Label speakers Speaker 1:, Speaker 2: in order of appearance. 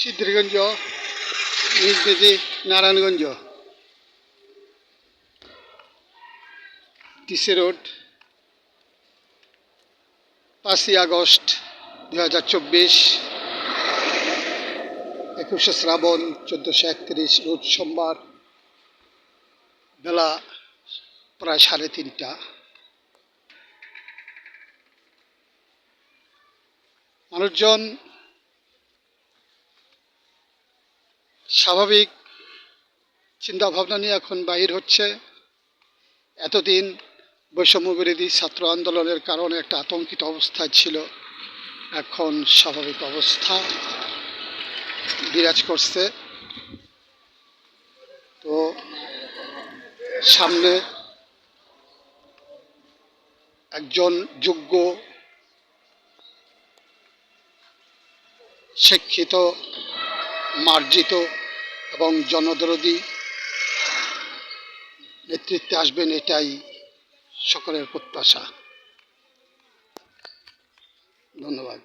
Speaker 1: সিদ্ধিরগঞ্জ নিজবেদি Narayanganj. DC road, পাঁচই August দু হাজার চব্বিশ। একুশে শ্রাবণ চোদ্দোশো একত্রিশ, রোজ সোমবার, বেলা প্রায় সাড়ে তিনটা। মানুষজন স্বাভাবিক চিন্তা ভাবনা নিয়ে এখন বাহির হচ্ছে। এতদিন বৈষম্য বিরোধী ছাত্র আন্দোলনের কারণে একটা আতঙ্কিত অবস্থায় ছিল। এখন স্বাভাবিক অবস্থা বিরাজ করছে। তো সামনে একজন যোগ্য শিক্ষিত, মার্জিত এবং জনদ্রোধী নেতৃত্বে আসবেন এটাই সকলের প্রত্যাশা। ধন্যবাদ।